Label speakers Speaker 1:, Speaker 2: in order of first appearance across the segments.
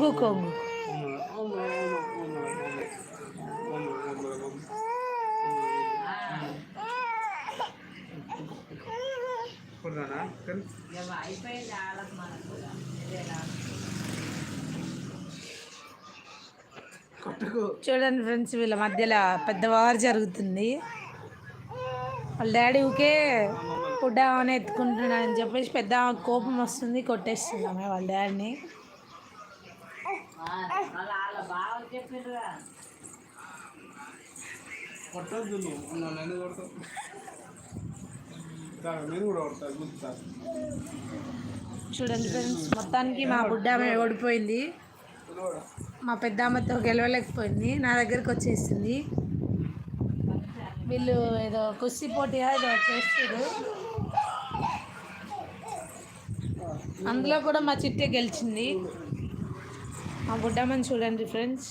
Speaker 1: గూకో చూడండి ఫ్రెండ్స్ వీళ్ళ మధ్యలో పెద్దవారు జరుగుతుంది. వాళ్ళ డాడీ ఊకే పుడ్డ అని ఎత్తుకుంటున్నాడని చెప్పేసి పెద్ద కోపం వస్తుంది కొట్టేస్తుంది ఆమె వాళ్ళ డాడీని
Speaker 2: వాళ్ళ వాళ్ళ బావ చెప్పిండ్రుగా
Speaker 3: కొట్టద్దు నువ్వు నన్ను కొడతావు నేను కూడా కొడతా గుర్తుతాను
Speaker 1: చూడండి ఫ్రెండ్స్ మొత్తానికి మా బుడ్డ ఓడిపోయింది. మా పెద్దమ్మతో గెలవలేకపోయింది. నా దగ్గరికి వచ్చేసింది. వీళ్ళు ఏదో కుస్తీ పోటీగా ఏదో చేస్తారు అందులో కూడా మా చిట్టే గెలిచింది. మా బుడ్డమ్మని చూడండి ఫ్రెండ్స్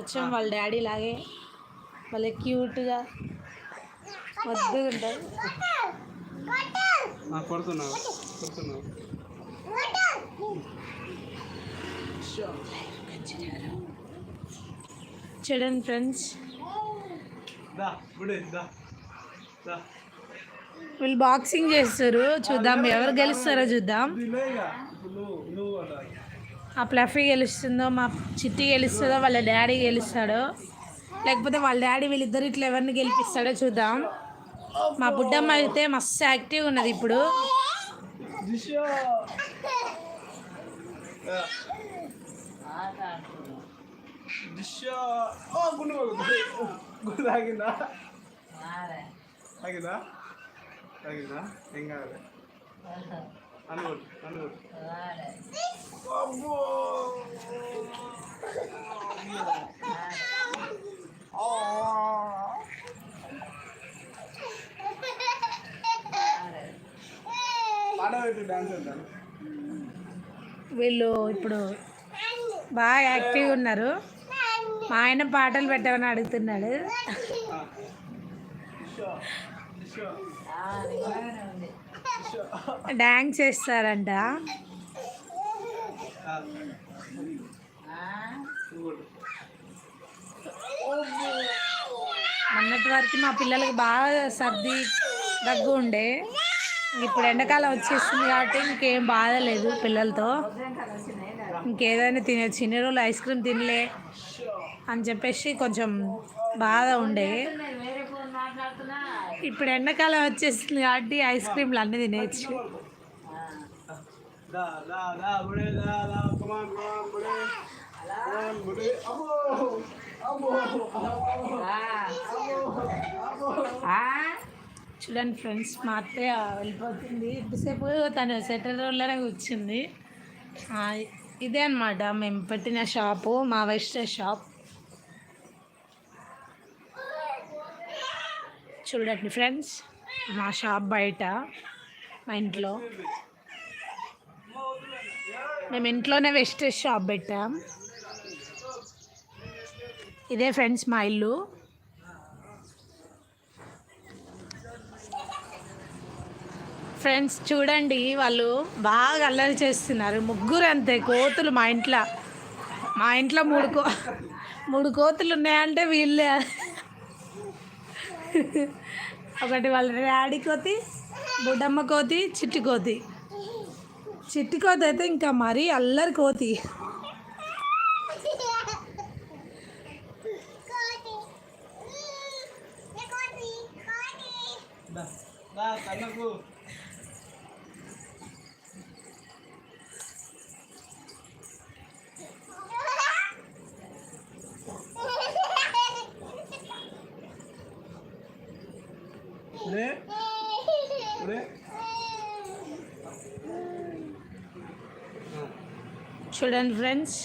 Speaker 1: అచ్చం వాళ్ళ డాడీ లాగే. వాళ్ళే క్యూట్గా వద్దుగా ఉంటారు. చూడండి ఫ్రెండ్స్ వీళ్ళు బాక్సింగ్ చేస్తారు చూద్దాం. ఎవరు గెలుస్తారో చూద్దాం. ఆ ప్లఫీ గెలుస్తుందో మా చిట్టి గెలుస్తుందో వాళ్ళ డాడీ గెలుస్తాడో లేకపోతే వాళ్ళ డాడీ వీళ్ళిద్దరు ఇట్లా ఎవరిని గెలిపిస్తాడో చూద్దాం. మా బుడ్డమ్మ అయితే మస్తు యాక్టివ్ ఉన్నది ఇప్పుడు.
Speaker 3: తాగిందా? తాగిందా? ఏం అనుకోడు అనుకోడు
Speaker 1: వీళ్ళు ఇప్పుడు బాగా యాక్టివ్గా ఉన్నారు. మా ఆయన పాటలు పెట్టమని అడుగుతున్నాడు.
Speaker 2: ఉంది.
Speaker 1: డ్యాన్స్ చేస్తారంట. మొన్నటి వరకు మా పిల్లలకి బాగా సర్ది దగ్గు ఉండే. ఇప్పుడు ఎండాకాలం వచ్చేస్తుంది కాబట్టి ఇంకేం బాధ లేదు పిల్లలతో. ఇంకేదైనా తినచ్చు ఇన్ని రోజులు ఐస్ క్రీమ్ తినలే అని చెప్పేసి కొంచెం బాధ ఉండే. ఇప్పుడు ఎండాకాలం వచ్చేస్తుంది కాబట్టి ఐస్ క్రీమ్లు అన్నీ తినేయచ్చు.
Speaker 2: ఆ,
Speaker 1: చూడండి ఫ్రెండ్స్ మా అత్తయ్య వెళ్ళిపోతుంది. ఎంతసేపు తను సెటర్ రోడ్లోనే కూర్చుంది. ఇదే అనమాట మేము పెట్టిన షాపు మా వెస్టర్ షాప్. చూడండి ఫ్రెండ్స్ మా షాప్ బయట మా ఇంట్లో. మేము ఇంట్లోనే వెజిటేజ్ షాప్ పెట్టాం. ఇదే ఫ్రెండ్స్ మా ఇల్లు. ఫ్రెండ్స్ చూడండి వాళ్ళు బాగా అల్లరి చేస్తున్నారు. ముగ్గురు అంతే కోతులు మా ఇంట్లో. మా ఇంట్లో మూడు కో మూడు కోతులు ఉన్నాయంటే వీళ్ళే. ఒకటి వాళ్ళ డాడీ కోతి బుడ్డమ్మ కోతి చిట్టి కోతి. చిట్టి కోతి అయితే ఇంకా మరీ అల్లరి కోతి.
Speaker 3: దా దా కన్నకు
Speaker 1: చూడండి ఫ్రెండ్స్.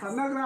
Speaker 3: కన్నకు